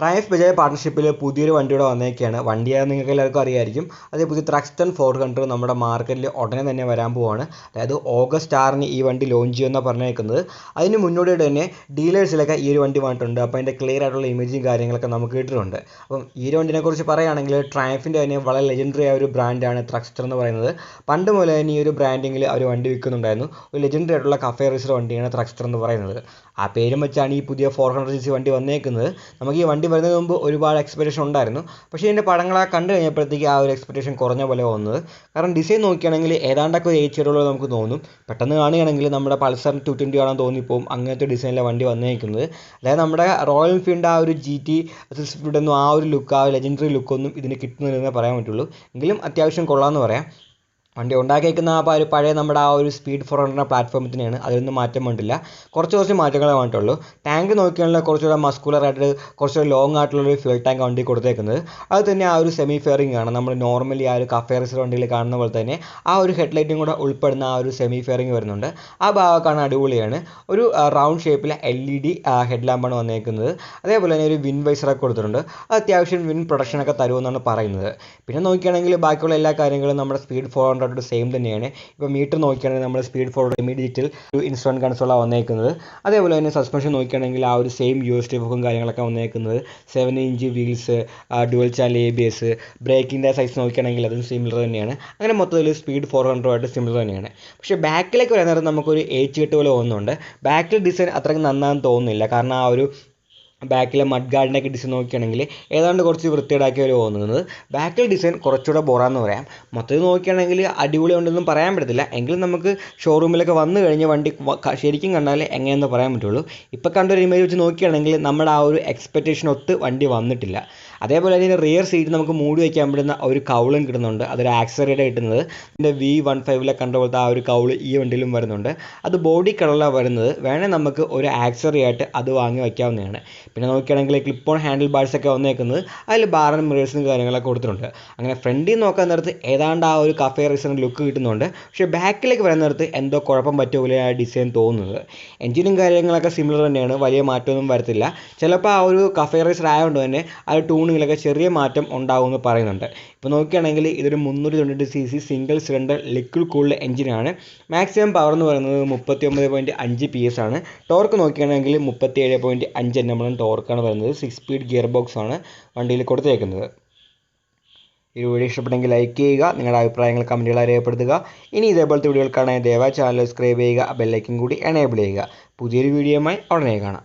Triumph വിജയ പാർട്ണർഷിപ്പിൽ പുതിയൊരു വണ്ടിയുടെ വന്നേക്കാണ്. വണ്ടിയാണെന്ന് നിങ്ങൾക്ക് എല്ലാവർക്കും അറിയായിരിക്കും. അതേ പുതിയ ത്രക്സ്റ്റൺ ഫോർ ഹൺഡ്രഡ് നമ്മുടെ മാർക്കറ്റിൽ ഉടനെ തന്നെ വരാൻ പോവാണ്. അതായത് ഓഗസ്റ്റ് ആറിന് ഈ വണ്ടി ലോഞ്ച് ചെയ്യുമെന്നാണ് പറഞ്ഞേക്കുന്നത്. അതിന് മുന്നോടിയായിട്ട് തന്നെ ഡീലേഴ്സിലൊക്കെ ഈ ഒരു വണ്ടി വന്നിട്ടുണ്ട്. അപ്പോൾ അതിന്റെ ക്ലിയർ ആയിട്ടുള്ള ഇമേജും കാര്യങ്ങളൊക്കെ നമുക്ക് കിട്ടിയിട്ടുണ്ട്. അപ്പം ഈ ഒരു വണ്ടിനെക്കുറിച്ച് പറയുകയാണെങ്കിൽ ട്രയഫിന്റെ തന്നെ വളരെ ലെജൻഡറി ആയ ഒരു ബ്രാൻഡാണ് ത്രക്സ്റ്റർ എന്ന് പറയുന്നത്. പണ്ട് മുതലേ തന്നെ ഈ ഒരു ബ്രാൻഡിങ്ങിൽ അവർ വണ്ടി വിൽക്കുന്നുണ്ടായിരുന്നു. ഒരു ലെജൻഡറി ആയിട്ടുള്ള കഫേ റേസർ വണ്ടിയാണ് ത്രക്സ്റ്റർ എന്ന് പറയുന്നത്. ആ പേരും വെച്ചാണ് ഈ പുതിയ ഫോർ ഹൺഡ്രഡ് സി സി വണ്ടി വന്നേക്കുന്നത്. നമുക്ക് ഈ വണ്ടി വരുന്നതിന് മുമ്പ് ഒരുപാട് എക്സ്പെക്ടേഷൻ ഉണ്ടായിരുന്നു. പക്ഷേ ഇതിന്റെ പടങ്ങളൊക്കെ കണ്ടു കഴിഞ്ഞപ്പോഴത്തേക്ക് ആ ഒരു എക്സ്പെക്റ്റേഷൻ കുറഞ്ഞ പോലെ വന്നത്. കാരണം ഡിസൈൻ നോക്കുകയാണെങ്കിൽ ഏതാണ്ടൊക്കെ ഒരു ഉള്ളത് നമുക്ക് തോന്നും. പെട്ടെന്ന് കാണുകയാണെങ്കിൽ നമ്മുടെ പൾസർ ടു ട്വന്റി ആണെന്ന് തോന്നിപ്പോവും. അങ്ങനത്തെ ഡിസൈനിലെ വണ്ടി വന്നേക്കുന്നത്. അതായത് നമ്മുടെ റോയൽ എൻഫീൽഡ് ആ ഒരു ജി ടി ഒന്നും ആ ഒരു ലുക്ക് ആ ലെജൻഡറി ലുക്കൊന്നും ഇതിന് കിട്ടുന്നില്ലെന്നേ പറയാൻ പറ്റുള്ളൂ. എങ്കിലും അത്യാവശ്യം കൊള്ളാമെന്ന് പറയാം. വണ്ടി ഉണ്ടാക്കിയേക്കുന്ന ആ ഒരു പഴയ നമ്മുടെ ആ ഒരു സ്പീഡ് ഫോർ ഹൺഡ്രഡ് പ്ലാറ്റ്ഫോമിൽ തന്നെയാണ് അതിലൊന്നും മാറ്റം വന്നിട്ടില്ല കുറച്ച് കുറച്ച് മാറ്റങ്ങളെ വന്നിട്ടുള്ളൂ ടാങ്ക് നോക്കിയാണെങ്കിൽ കുറച്ചുകൂടെ മസ്കുലർ ആയിട്ട് കുറച്ചുകൂടെ ലോങ് ആയിട്ടുള്ള ഒരു ഫ്യൂൾ ടാങ്ക് വണ്ടി കൊടുത്തേക്കുന്നത്. അത് തന്നെ ആ ഒരു സെമി ഫെയറിംഗ് ആണ്. നമ്മൾ നോർമലി ആ ഒരു കഫേറസ് വണ്ടിയിൽ കാണുന്ന പോലെ തന്നെ ആ ഒരു ഹെഡ്ലൈറ്റും കൂടെ ഉൾപ്പെടുന്ന ആ ഒരു സെമി ഫെയറിംഗ് വരുന്നുണ്ട്. ആ ഭാഗമാണ് അടിപൊളിയാണ്. ഒരു റൗണ്ട് ഷേപ്പിലെ എൽ ഇ ഡി ഹെഡ് ലാമ്പാണ് വന്നേക്കുന്നത്. അതേപോലെ തന്നെ ഒരു വിൻ വൈസറൊക്കെ കൊടുത്തിട്ടുണ്ട്. അത് അത്യാവശ്യം വിൻ പ്രൊഡക്ഷനൊക്കെ തരുമെന്നാണ് പറയുന്നത്. പിന്നെ നോക്കിയാണെങ്കിൽ ബാക്കിയുള്ള എല്ലാ കാര്യങ്ങളും നമ്മുടെ സ്പീഡ് ഫോർ ഹൺഡ്രഡ് സെയിം തന്നെയാണ്. ഇപ്പോൾ മീറ്റർ നോക്കുകയാണെങ്കിൽ നമ്മൾ സ്പീഡ് ഫോർ സെമി ഡിജിറ്റൽ ഒരു ഇൻസ്ട്രുമെന്റ് കൺസോളാണ് വന്നേക്കുന്നത്. അതേപോലെ തന്നെ സസ്പെൻഷൻ നോക്കുകയാണെങ്കിൽ ആ ഒരു സെയിം യു എസ് ടി ബുക്കും കാര്യങ്ങളൊക്കെ വന്നേക്കുന്നത്. Seven inch wheels dual channel A B S ബ്രേക്കിന്റെ size നോക്കുകയാണെങ്കിൽ അതും സിമിലർ തന്നെയാണ്. അങ്ങനെ മൊത്തത്തിൽ സ്പീഡ് ഫോർ ഹൺഡ്രഡായിട്ട് സിമിലർ തന്നെയാണ്. പക്ഷേ ബാക്കിലേക്ക് വരാൻ നേരം നമുക്കൊരു എയ്റ്റ് കെട്ട് പോലെ തോന്നുന്നുണ്ട്. ബാക്കിൽ ഡിസൈൻ അത്രയ്ക്ക് നന്നാന്ന് തോന്നുന്നില്ല. കാരണം ആ ഒരു ബാക്കിലെ മഡ് ഗാർഡിനൊക്കെ ഡിസൈൻ നോക്കുകയാണെങ്കിൽ ഏതാണ്ട് കുറച്ച് വൃത്തികേടാക്കിയ പോലെ തോന്നുന്നത് ബാക്കിൽ ഡിസൈൻ കുറച്ചുകൂടെ ബോറാന്ന് പറയാം. മൊത്തത്തിൽ നോക്കുകയാണെങ്കിൽ അടിപൊളി ഉണ്ടെന്നും പറയാൻ പറ്റത്തില്ല. എങ്കിലും നമുക്ക് ഷോറൂമിലൊക്കെ വന്നു കഴിഞ്ഞ വണ്ടി ശരിക്കും കണ്ടാലേ എങ്ങനെയെന്ന് പറയാൻ പറ്റുള്ളൂ. ഇപ്പോൾ കണ്ടൊരു ഇമേജ് വെച്ച് നോക്കുകയാണെങ്കിൽ നമ്മുടെ ആ ഒരു എക്സ്പെക്റ്റേഷൻ ഒത്ത് വണ്ടി വന്നിട്ടില്ല. അതേപോലെ തന്നെ റിയർ സീറ്റ് നമുക്ക് മൂടി വയ്ക്കാൻ പറ്റുന്ന ഒരു കൗളും കിട്ടുന്നുണ്ട്. അതൊരു ആക്സറിയുടെ കിട്ടുന്നത്. ഇതിന്റെ വി വൺ ഫൈവിലെ കണ്ട പോലത്തെ ആ ഒരു കൗൾ ഈ വണ്ടിയിലും വരുന്നുണ്ട്. അത് ബോഡി കളറിലാണ് വരുന്നത്. വേണേൽ നമുക്ക് ഒരു ആക്സറി ആയിട്ട് അത് വാങ്ങി വയ്ക്കാവുന്നതാണ് പിന്നെ നോക്കുകയാണെങ്കിൽ ക്ലിപ്പ് ഓൺ ഹാൻഡിൽ ബാർസ് ഒക്കെ വന്നേക്കുന്നത്. അതിൽ ബാറും മിറേഴ്സും കാര്യങ്ങളൊക്കെ കൊടുത്തിട്ടുണ്ട്. അങ്ങനെ ഫ്രണ്ടിൽ നോക്കാൻ നേരത്ത് ഏതാണ്ട് ആ ഒരു കഫേ റേസറിന് ലുക്ക് കിട്ടുന്നുണ്ട്. പക്ഷേ ബാക്കിലേക്ക് വരാൻ നേരത്ത് എന്തോ കുഴപ്പം പറ്റുമോ ആ ഡിസൈൻ തോന്നുന്നത്. എഞ്ചിനും കാര്യങ്ങളൊക്കെ സിമിലർ തന്നെയാണ്. വലിയ മാറ്റമൊന്നും വരത്തില്ല. ചിലപ്പോൾ ആ ഒരു കഫേ റേസർ ആയതുകൊണ്ട് തന്നെ അത് ഒരു ട്യൂണിങ്ങിലൊക്കെ ചെറിയ മാറ്റം ഉണ്ടാകുമെന്ന് പറയുന്നുണ്ട്. ഇപ്പോൾ നോക്കുകയാണെങ്കിൽ ഇതൊരു മുന്നൂറ്റി തൊണ്ണൂറ്റി C C single cylinder liquid cooled എഞ്ചിനാണ് മാക്സിമം പവർ എന്ന് പറയുന്നത് മുപ്പത്തി ഒമ്പത് പോയിന്റ് അഞ്ച് പി എസ് ആണ്. ടോർക്ക് നോക്കുകയാണെങ്കിൽ മുപ്പത്തി ഏഴ് പോയിന്റ് അഞ്ച് എൻ എം ടോർക്കാണ് പറയുന്നത് സിക്സ് സ്പീഡ് ഗിയർ ബോക്സ് ആണ് വണ്ടിയിൽ കൊടുത്തേക്കുന്നത്. ഈ വീഡിയോ ഇഷ്ടപ്പെട്ടെങ്കിൽ ലൈക്ക് ചെയ്യുക നിങ്ങളുടെ അഭിപ്രായങ്ങൾ കമന്റുകളായി രേഖപ്പെടുത്തുക ഇനി ഇതേപോലത്തെ വീഡിയോകൾ കാണാൻ ദയവായി ചാനൽ സബ്സ്ക്രൈബ് ചെയ്യുക ബെല്ലൈക്കും കൂടി എനേബിൾ ചെയ്യുക. പുതിയൊരു വീഡിയോയുമായി ഉടനെ കാണാം.